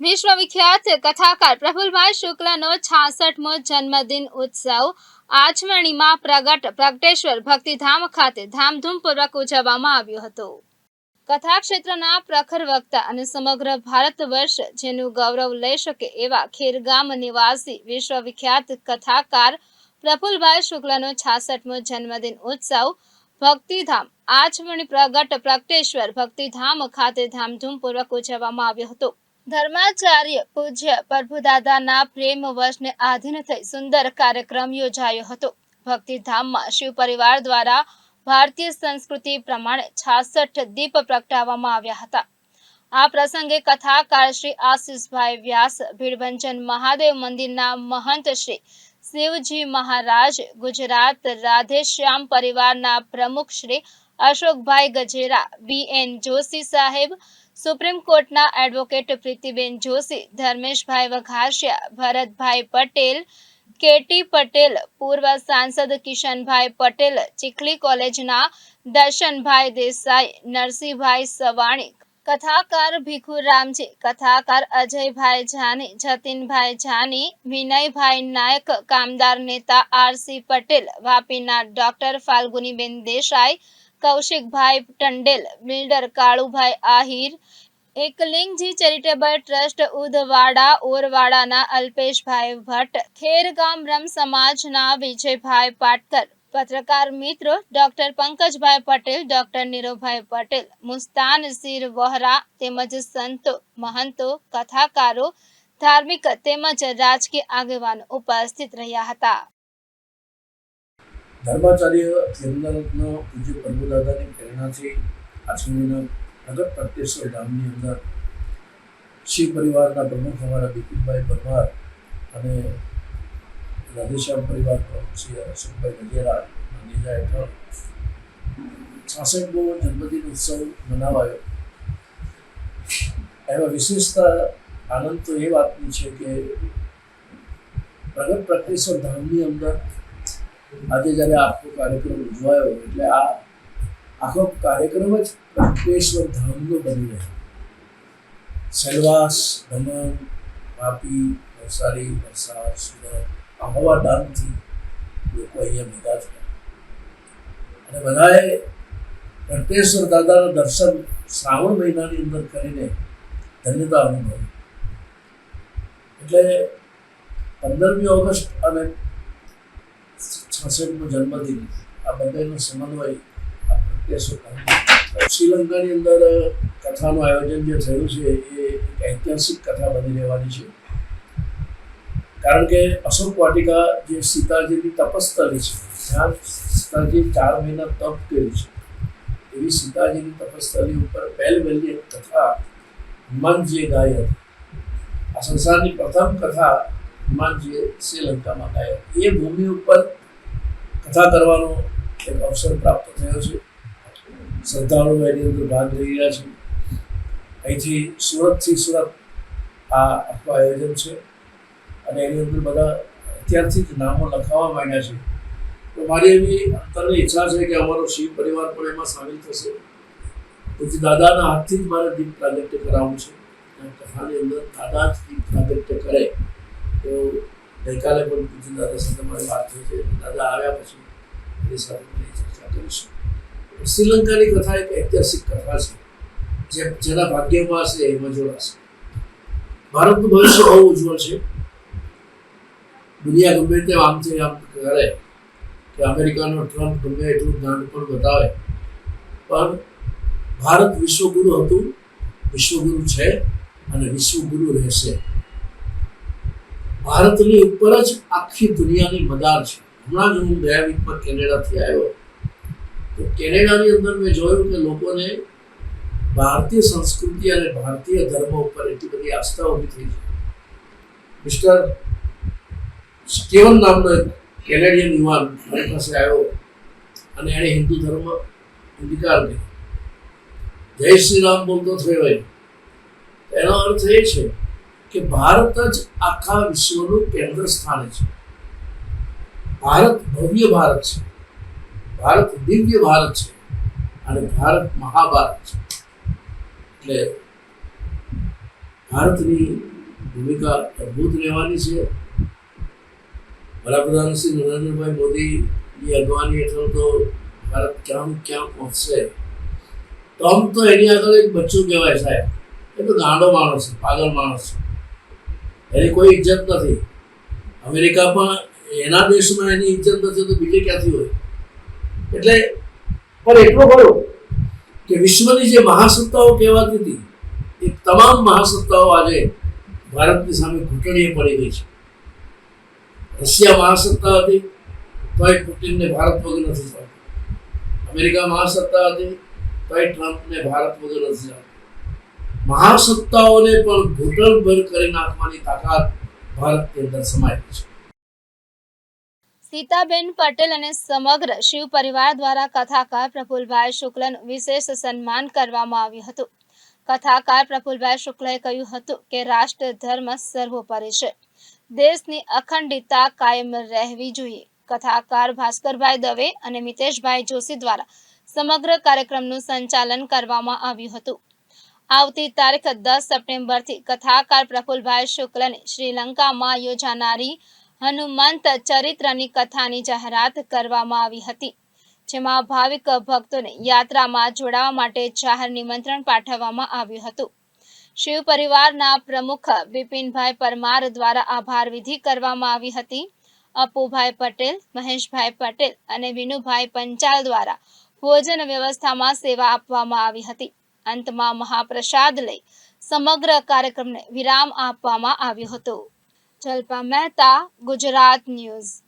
વિશ્વવિખ્યાત કથાકાર પ્રફુલભાઈ શુક્લનો છાસઠમો જન્મદિન ઉત્સવ આચમણીમાં પ્રગટ પ્રગટેશ્વર ભક્તિધામ ખાતે ધામધૂમપૂર્વક ઉજવવામાં આવ્યો હતો. કથા ક્ષેત્રના પ્રખર વક્તા અને સમગ્ર ભારત વર્ષ જેનું ગૌરવ લઈ શકે એવા ખેરગામ નિવાસી વિશ્વવિખ્યાત કથાકાર પ્રફુલભાઈ શુક્લનો છાસઠમો જન્મદિન ઉત્સવ ભક્તિધામ આચમણી પ્રગટ પ્રગટેશ્વર ભક્તિધામ ખાતે ધામધૂમપૂર્વક ઉજવવામાં આવ્યો હતો. ધર્માચાર્ય પૂજ્ય પ્રભુદાદાના પ્રેમ વર્ષને આધીન થઈ સુંદર કાર્યક્રમ યોજાયો હતો. ભક્તિધામમાં શિવ પરિવાર દ્વારા ભારતીય સંસ્કૃતિ પ્રમાણે છાસઠ દીપ પ્રગટાવવામાં આવ્યા હતા. આ પ્રસંગે કથાકાર શ્રી આશીષભાઈ વ્યાસ, ભીડભંજન મહાદેવ મંદિરના મહંત શ્રી શિવજી મહારાજ, ગુજરાત રાધેશ્યામ પરિવારના પ્રમુખ શ્રી અશોકભાઈ ગજેરા બી એન જોશી સાહેબ સુપ્રીમ કોર્ટના એડવોકેટ પ્રીતિબેન જોશી ધર્મેશભાઈ વઘાસિયા ભરતભાઈ પટેલ કેટી પટેલ પૂર્વ સાંસદ કિશનભાઈ પટેલ ચીખલી કોલેજના દર્શનભાઈ દેસાઈ નરસિંહભાઈ સવાણી કથાકાર ભીખુરામજી કથાકાર અજયભાઈ જાની જતીનભાઈ જાની વિનયભાઈ નાયક કામદાર નેતા આરસી પટેલ વાપીના doctor Falguniben Desai Kaushikbhai Tandel, builder Kalubhai Ahir Eklingji charitable trust Udhwada ઓરવાડાના Alpeshbhai Bhatt, Khergam બ્રહ્મ સમાજના વિજયભાઈ પાટકર, પત્રકાર મિત્રો doctor Pankajbhai Patel, doctor Niravbhai Patel, Mustan sir Vohra તેમજ સંતો, મહંતો, કથાકારો, ધાર્મિક તેમજ રાજકીય આગેવાનો ઉપસ્થિત રહ્યા હતા. ધર્માચાર્ય યમુનારત્ન પૂજ્ય પ્રભુદાદાની પ્રેરણાથી આશ્રમીના નગર પ્રત્યેશ્વર ધામની અંદર શિવ પરિવારના પ્રમુખ અમારા બિપિનભાઈ પરમાર અને રાધેશ્યામ પરિવાર પ્રમુખ શ્રી અશોકભાઈ ગજેરા નેજા હેઠળ છાસઠમો જન્મદિન ઉત્સવ મનાવાયો. એમાં વિશેષતા આનંદ તો એ વાતની છે કે પ્રગટ પ્રત્યેશ્વર ધામની અંદર આજે જ્યારે આખો કાર્યક્રમ ઉજવાયો, એટલે આ આખો કાર્યક્રમ જ પ્રત્યેશ્વર ધામનો બની રહ્યો. સેલવાસ, દમણ, વાપી, નવસારી, વલસાડ, સુરત આહવા ડામથી લોકો અહીંયા ભેગા થયા. અને બધાએ પ્રત્યેશ્વર દાદાના દર્શન શ્રાવણ મહિનાની અંદર કરીને ધન્યતા અનુભવી. એટલે પંદરમી ઓગસ્ટ અને છાસઠનો જન્મદિન. આ બંનેનો સમન્વય શ્રીલંકાની અંદર કથાનું આયોજન જે થયું છે, એ એક ઐતિહાસિક કથા બની રહેવાની છે. કારણ કે અશોક વાટિકા જે સીતાજીની તપસ્થલી છે, જ્યાં સીતાજી ચાર મહિના તપ કર્યું છે, એવી સીતાજીની તપસ્થલી ઉપર પહેલ વહેલી એક કથા હનુમાનજીએ ગાઈ હતી. આ સંસારની પ્રથમ કથા હનુમાનજીએ શ્રીલંકામાં હતી. એ ભૂમિ ઉપર કથા કરવાનો એક અવસર પ્રાપ્ત થયો છે. શ્રદ્ધાળુઓ એની અંદર ભાગ લઈ રહ્યા છે. અહીંથી સુરતથી સુરત આ આખું આયોજન છે. અને એની અંદર બધા અત્યારથી જ નામો લખાવવા માંડ્યા છે. તો મારી એવી અંતરની ઈચ્છા છે કે અમારો શિવ પરિવાર પણ એમાં સામેલ થશે. પછી દાદાના હાથથી જ મારે દીપ પ્રાગટ્ય કરાવવું છે. કથાની અંદર દાદા જ દીપ પ્રાગટ્ય કરે. તો ગઈકાલે પણ પૂજ્ય દાદા સાથે મારી વાત થઈ છે. દાદા આવ્યા પછી એની સાથે ચર્ચા કરીશું. શ્રીલંકાની કથા એક ઐતિહાસિક કથા છે, જે જેના ભાગ્યમાં હશે, એમાં જોડાશે. ભારતનું ભવિષ્ય બહુ ઉજ્જવળ છે. દુનિયા ગમે તે આમ છે આમ કરે કે અમેરિકાનો ટ્રમ્પ ગમે એટલું જ્ઞાન પણ બતાવે. પણ ભારત વિશ્વગુરુ હતું, વિશ્વગુરુ છે અને વિશ્વગુરુ રહેશે. ભારતની ઉપર જ આખી દુનિયાની મદાર છે. હમણાં જ હું ગયા વીકમાં કેનેડાથી આવ્યો. તો કેનેડાની અંદર મેં જોયું કે લોકોને ભારતીય સંસ્કૃતિ અને ભારતીય ધર્મ ઉપર એટલી બધી આસ્થા ઊભી થઈ છે. મિસ્ટર સ્ટીવન નામનો એક કેનેડિયન યુવાન મારી પાસે આવ્યો અને એણે હિન્દુ ધર્મ અંગીકાર કર્યો. જય શ્રી રામ બોલતો થયો એનો અર્થ એ છે કે ભારત જ આખા વિશ્વનું કેન્દ્ર સ્થાન છે. ભારત ભવ્ય ભારત છે. ભારત દિવ્ય ભારત છે અને ભારત મહાભારત છે. એટલે ભારતની ભૂમિકા અદ્ભુત રહેવાની છે. વડાપ્રધાન શ્રી નરેન્દ્રભાઈ મોદીની અગવાની હેઠળ તો ભારત ક્યાં ક્યાં પહોંચશે? તો આમ તો એની આગળ એક બચ્ચું કહેવાય સાહેબ. એ તો ગાંડો માણસ છે, પાગલ માણસ છે. એની કોઈ ઇજ્જત નથી. અમેરિકા પણ એના દેશમાં એની ઇજ્જત નથી તો બીજે ક્યાંથી હોય? એટલે પણ એટલું ખરું કે વિશ્વની જે મહાસત્તાઓ કહેવાતી હતી, એ તમામ મહાસત્તાઓ આજે ભારતની સામે ઘૂંટણીએ પડી ગઈ છે. રશિયા મહાસત્તા હતી, તોય પુટિનને ભારત વગર નથી ચાલતું. અમેરિકા મહાસત્તા હતી, તોય ટ્રમ્પને ભારત વગર નથી ચાલતું. મહાસત્તાઓને પણ ઘૂંટણભર કરી નાખવાની તાકાત ભારતની અંદર સમાયેલી છે. સીતાબેન પટેલ અને સમગ્ર શિવ પરિવાર દ્વારા કથાકાર પ્રફુલભાઈ શુક્લનું વિશેષ સન્માન કરવામાં આવ્યું હતું. કથાકાર પ્રફુલભાઈ શુક્લએ કહ્યું હતું કે રાષ્ટ્ર ધર્મ સર્વોપરી છે. દેશની અખંડિતતા કાયમ રહેવી જોઈએ. કથાકાર ભાસ્કરભાઈ દવે અને મિતેશભાઈ જોશી દ્વારા સમગ્ર કાર્યક્રમનું સંચાલન કરવામાં આવ્યું હતું. આવતી તારીખ દસ સપ્ટેમ્બરથી કથાકાર પ્રફુલભાઈ શુક્લને શ્રીલંકામાં યોજાનારી હનુમંત ચરિત્રની કથાની જાહેરાત કરવામાં આવી હતી, જેમાં ભાવિક ભક્તોને યાત્રામાં જોડાવા માટે જાહેર નિમંત્રણ પાઠવવામાં આવ્યું હતું. શિવ પરિવારના પ્રમુખ બિપિનભાઈ પરમાર દ્વારા આભાર વિધિ કરવામાં આવી હતી. અપુભાઈ પટેલ, મહેશભાઈ પટેલ અને વિનુભાઈ પંચાલ દ્વારા ભોજન વ્યવસ્થામાં સેવા આપવામાં આવી હતી. અંતમાં મહાપ્રસાદ લઈ સમગ્ર કાર્યક્રમને વિરામ આપવામાં આવ્યો હતો. જલ્પા મહેતા ગુજરાત ન્યૂઝ.